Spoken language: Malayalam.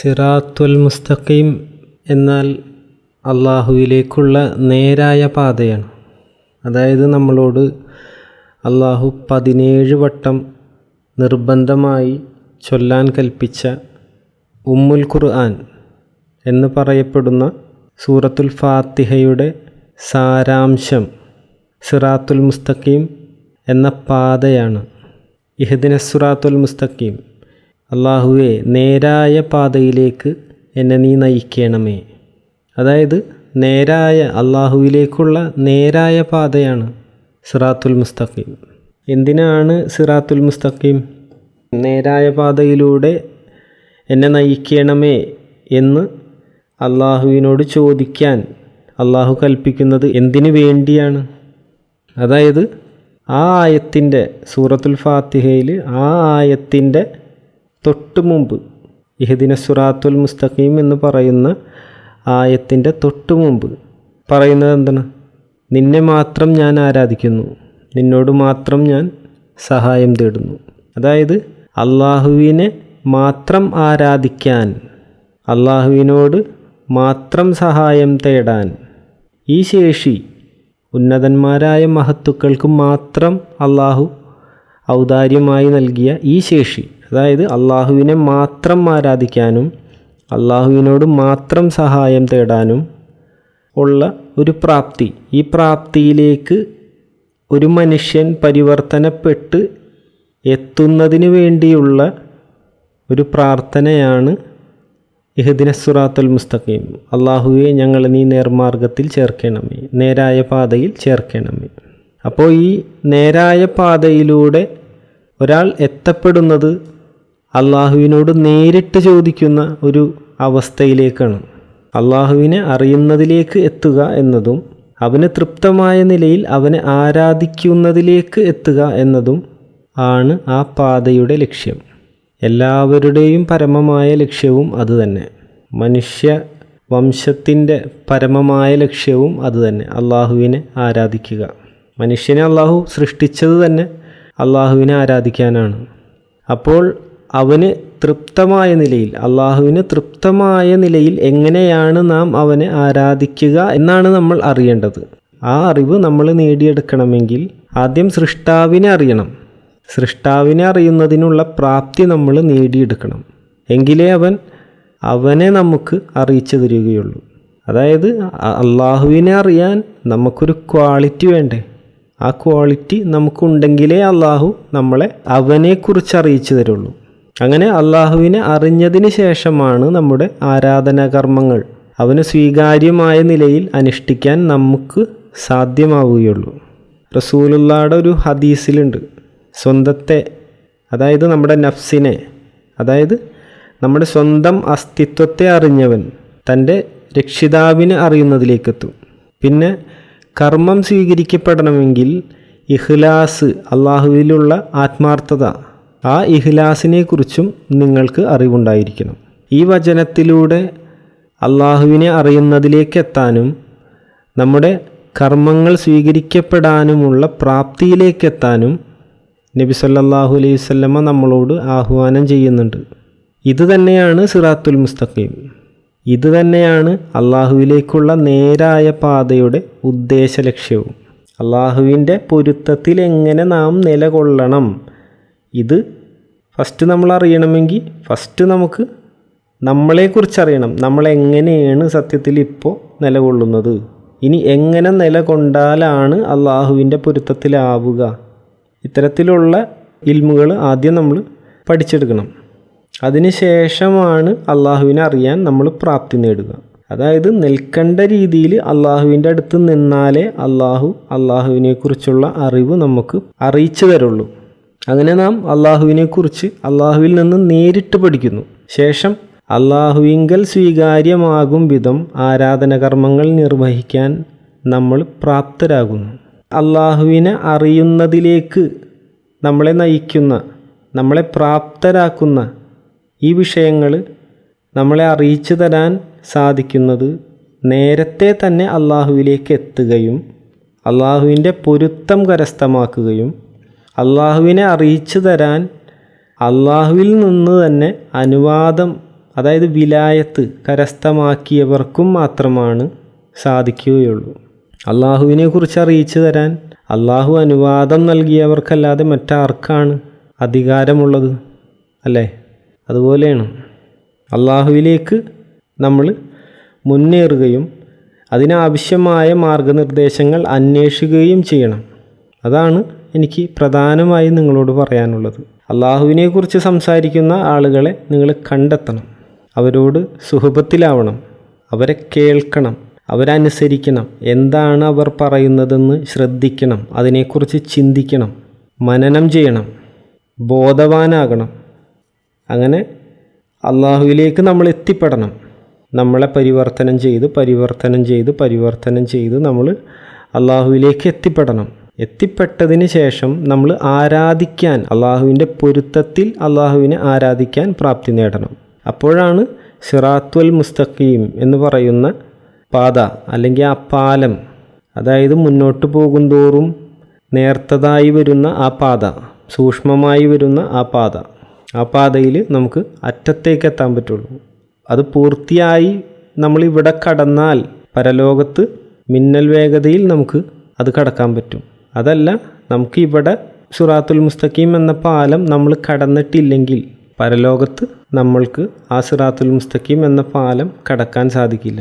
സിറാത്തുൽ മുസ്തഖീം എന്നാൽ അള്ളാഹുവിലേക്കുള്ള നേരായ പാതയാണ്. അതായത് നമ്മളോട് അള്ളാഹു പതിനേഴ് വട്ടം നിർബന്ധമായി ചൊല്ലാൻ കൽപ്പിച്ച ഉമ്മുൽ ഖുർആൻ എന്ന് പറയപ്പെടുന്ന സൂറത്തുൽ ഫാത്തിഹയുടെ സാരാംശം സിറാത്തുൽ മുസ്തഖീം എന്ന പാതയാണ്. ഇഹദിന സുറാത്തുൽ മുസ്തഖീം. അള്ളാഹുവെ നേരായ പാതയിലേക്ക് എന്നെ നീ നയിക്കണമേ. അതായത് നേരായ അള്ളാഹുവിലേക്കുള്ള നേരായ പാതയാണ് സിറാത്തുൽ മുസ്തഖീം. എന്തിനാണ് സിറാത്തുൽ മുസ്തഖീം? നേരായ പാതയിലൂടെ എന്നെ നയിക്കണമേ എന്ന് അള്ളാഹുവിനോട് ചോദിക്കാൻ അള്ളാഹു കൽപ്പിക്കുന്നത് എന്തിനു വേണ്ടിയാണ്? അതായത് ആ ആയത്തിന്റെ സൂറത്തുൽ ഫാത്തിഹയിൽ ആ ആയത്തിന്റെ തൊട്ട് മുമ്പ് ഇഹദിന സുറാത്തുൽ മുസ്തഖീം എന്ന് പറയുന്ന ആയത്തിന്റെ തൊട്ട് മുമ്പ് പറയുന്നത് എന്താണ്? നിന്നെ മാത്രം ഞാൻ ആരാധിക്കുന്നു നിന്നോട് മാത്രം ഞാൻ സഹായം തേടുന്നു. അതായത് അള്ളാഹുവിനെ മാത്രം ആരാധിക്കാൻ അള്ളാഹുവിനോട് മാത്രം സഹായം തേടാൻ ഈ ശേഷി ഉന്നതന്മാരായ മഹത്തുക്കൾക്ക് മാത്രം അള്ളാഹു ഔദാര്യമായി നൽകിയ ഈ ശേഷി അതായത് അള്ളാഹുവിനെ മാത്രം ആരാധിക്കാനും അള്ളാഹുവിനോട് മാത്രം സഹായം തേടാനും ഉള്ള ഒരു പ്രാപ്തി. ഈ പ്രാപ്തിയിലേക്ക് ഒരു മനുഷ്യൻ പരിവർത്തനപ്പെട്ട് എത്തുന്നതിന് വേണ്ടിയുള്ള ഒരു പ്രാർത്ഥനയാണ് ഇഹദിന സുറാത്തുൽ മുസ്തഖീം. അള്ളാഹുവെ ഞങ്ങൾ നീ നേർമാർഗത്തിൽ ചേർക്കണമേ നേരായ പാതയിൽ ചേർക്കണമേ. അപ്പോൾ ഈ നേരായ പാതയിലൂടെ ഒരാൾ എത്തപ്പെടുന്നത് അള്ളാഹുവിനോട് നേരിട്ട് ചോദിക്കുന്ന ഒരു അവസ്ഥയിലേക്കാണ്. അള്ളാഹുവിനെ അറിയുന്നതിലേക്ക് എത്തുക എന്നതും അവന് തൃപ്തമായ നിലയിൽ അവനെ ആരാധിക്കുന്നതിലേക്ക് എത്തുക എന്നതും ആണ് ആ പാതയുടെ ലക്ഷ്യം. എല്ലാവരുടെയും പരമമായ ലക്ഷ്യവും അതുതന്നെ. മനുഷ്യ വംശത്തിന്റെ പരമമായ ലക്ഷ്യവും അതുതന്നെ. അള്ളാഹുവിനെ ആരാധിക്കുക. മനുഷ്യനെ അള്ളാഹു സൃഷ്ടിച്ചത് തന്നെ അള്ളാഹുവിനെ ആരാധിക്കാനാണ്. അപ്പോൾ അവന് തൃപ്തമായ നിലയിൽ അള്ളാഹുവിന് തൃപ്തമായ നിലയിൽ എങ്ങനെയാണ് നാം അവനെ ആരാധിക്കുക എന്നാണ് നമ്മൾ അറിയേണ്ടത്. ആ അറിവ് നമ്മൾ നേടിയെടുക്കണമെങ്കിൽ ആദ്യം സൃഷ്ടാവിനെ അറിയണം. സൃഷ്ടാവിനെ അറിയുന്നതിനുള്ള പ്രാപ്തി നമ്മൾ നേടിയെടുക്കണം. എങ്കിലേ അവൻ അവനെ നമുക്ക് അറിയിച്ചു തരികയുള്ളൂ. അതായത് അള്ളാഹുവിനെ അറിയാൻ നമുക്കൊരു ക്വാളിറ്റി വേണ്ടേ? ആ ക്വാളിറ്റി നമുക്കുണ്ടെങ്കിലേ അള്ളാഹു നമ്മളെ അവനെക്കുറിച്ച് അറിയിച്ചു തരുള്ളൂ. അങ്ങനെ അള്ളാഹുവിനെ അറിഞ്ഞതിന് ശേഷമാണ് നമ്മുടെ ആരാധനാകർമ്മങ്ങൾ. അവന് സ്വീകാര്യമായ നിലയിൽ അനുഷ്ഠിക്കാൻ നമുക്ക് സാധ്യമാവുകയുള്ളൂ. റസൂലുള്ളയുടെ ഒരു ഹദീസിലുണ്ട്. സ്വന്തത്തെ അതായത് നമ്മുടെ നഫ്സിനെ അതായത് നമ്മുടെ സ്വന്തം അസ്തിത്വത്തെ അറിഞ്ഞവൻ തന്റെ രക്ഷിതാവിനെ അറിയുന്നതിലേക്കെത്തും. പിന്നെ കർമ്മം സ്വീകരിക്കപ്പെടണമെങ്കിൽ ഇഖ്ലാസ് അള്ളാഹുവിലുള്ള ആത്മാർത്ഥത ആ ഇഹ്ലാസിനെ കുറിച്ചും നിങ്ങൾക്ക് അറിവുണ്ടായിരിക്കണം. ഈ വചനത്തിലൂടെ അള്ളാഹുവിനെ അറിയുന്നതിലേക്ക് എത്താനും നമ്മുടെ കർമ്മങ്ങൾ സ്വീകരിക്കപ്പെടാനുമുള്ള പ്രാപ്തിയിലേക്കെത്താനും നബി സല്ലാഹു അലൈഹി വസല്ലമ നമ്മളോട് ആഹ്വാനം ചെയ്യുന്നുണ്ട്. ഇത് തന്നെയാണ് സിറാത്തുൽ മുസ്തഖീം. ഇത് തന്നെയാണ് അള്ളാഹുവിലേക്കുള്ള നേരായ പാതയുടെ ഉദ്ദേശ ലക്ഷ്യവും അള്ളാഹുവിന്റെ പൊരുത്തത്തിൽ എങ്ങനെ നാം നിലകൊള്ളണം? ഇത് ഫസ്റ്റ് നമ്മൾ അറിയണമെങ്കിൽ ഫസ്റ്റ് നമുക്ക് നമ്മളെക്കുറിച്ച് അറിയണം നമ്മളെങ്ങനെയാണ് സത്യത്തിൽ ഇപ്പോൾ നിലകൊള്ളുന്നത്? ഇനി എങ്ങനെ നിലകൊണ്ടാലാണ് അള്ളാഹുവിന്റെ പൊരുത്തത്തിലാവുക? ഇത്തരത്തിലുള്ള ഇൽമുകൾ ആദ്യം നമ്മൾ പഠിച്ചെടുക്കണം. അതിനുശേഷമാണ് അള്ളാഹുവിനെ അറിയാൻ നമ്മൾ പ്രാപ്തി നേടുക. അതായത് നിൽക്കേണ്ട രീതിയിൽ അള്ളാഹുവിന്റെ അടുത്ത് നിന്നാലേ അള്ളാഹു അള്ളാഹുവിനെക്കുറിച്ചുള്ള അറിവ് നമുക്ക് അറിയിച്ചു തരുള്ളൂ. അങ്ങനെ നാം അള്ളാഹുവിനെക്കുറിച്ച് അള്ളാഹുവിൽ നിന്ന് നേരിട്ട് പഠിക്കുന്നു. ശേഷം അള്ളാഹുവിങ്കൽ സ്വീകാര്യമാകും വിധം ആരാധനകർമ്മങ്ങൾ നിർവഹിക്കാൻ നമ്മൾ പ്രാപ്തരാകുന്നു. അള്ളാഹുവിനെ അറിയുന്നതിലേക്ക് നമ്മളെ നയിക്കുന്ന നമ്മളെ പ്രാപ്തരാക്കുന്ന ഈ വിഷയങ്ങൾ നമ്മളെ അറിയിച്ചു തരാൻ സാധിക്കുന്നത് നേരത്തെ തന്നെ അള്ളാഹുവിലേക്ക് എത്തുകയും അള്ളാഹുവിന്റെ പൊരുത്തം കരസ്ഥമാക്കുകയും അള്ളാഹുവിനെ അറിയിച്ചു തരാൻ അള്ളാഹുവിൽ നിന്ന് തന്നെ അനുവാദം അതായത് വിലായത്ത് കരസ്ഥമാക്കിയവർക്കും മാത്രമാണ് സാധിക്കുകയുള്ളൂ. അള്ളാഹുവിനെ കുറിച്ച് അറിയിച്ചു തരാൻ അള്ളാഹു അനുവാദം നൽകിയവർക്കല്ലാതെ മറ്റാർക്കാണ് അധികാരമുള്ളത് അല്ലേ? അതുപോലെയാണ്. അള്ളാഹുവിലേക്ക് നമ്മൾ മുന്നേറുകയും അതിനാവശ്യമായ മാർഗനിർദ്ദേശങ്ങൾ അന്വേഷിക്കുകയും ചെയ്യണം. അതാണ് എനിക്ക് പ്രധാനമായും നിങ്ങളോട് പറയാനുള്ളത്. അള്ളാഹുവിനെക്കുറിച്ച് സംസാരിക്കുന്ന ആളുകളെ നിങ്ങൾ കണ്ടെത്തണം. അവരോട് സുഹൃത്തിലാവണം. അവരെ കേൾക്കണം. അവരനുസരിക്കണം. എന്താണ് അവർ പറയുന്നതെന്ന് ശ്രദ്ധിക്കണം. അതിനെക്കുറിച്ച് ചിന്തിക്കണം. മനനം ചെയ്യണം. ബോധവാനാകണം. അങ്ങനെ അള്ളാഹുവിലേക്ക് നമ്മൾ എത്തിപ്പെടണം. നമ്മളെ പരിവർത്തനം ചെയ്ത് പരിവർത്തനം ചെയ്ത് പരിവർത്തനം ചെയ്ത് നമ്മൾ അള്ളാഹുവിലേക്ക് എത്തിപ്പെടണം. എത്തിപ്പെട്ടതിന് ശേഷം നമ്മൾ ആരാധിക്കാൻ അള്ളാഹുവിന്റെ പൊരുത്തത്തിൽ അള്ളാഹുവിനെ ആരാധിക്കാൻ പ്രാപ്തി നേടണം. അപ്പോഴാണ് സിറാത്തുൽ മുസ്തഖീം എന്ന് പറയുന്ന പാത അല്ലെങ്കിൽ ആ പാലം അതായത് മുന്നോട്ട് പോകുന്തോറും നേർത്തതായി വരുന്ന ആ പാത സൂക്ഷ്മമായി വരുന്ന ആ പാത. ആ പാതയിൽ നമുക്ക് അറ്റത്തേക്ക് എത്താൻ പറ്റുള്ളൂ. അത് പൂർത്തിയായി നമ്മൾ ഇവിടെ കടന്നാൽ പരലോകത്ത് മിന്നൽ വേഗതയിൽ നമുക്ക് അത് കടക്കാൻ പറ്റും. അതല്ല നമുക്കിവിടെ സുറാത്തുൽ മുസ്തഖീം എന്ന പാലം നമ്മൾ കടന്നിട്ടില്ലെങ്കിൽ പരലോകത്ത് നമ്മൾക്ക് ആ സിറാത്തുൽ മുസ്തഖീം എന്ന പാലം കടക്കാൻ സാധിക്കില്ല.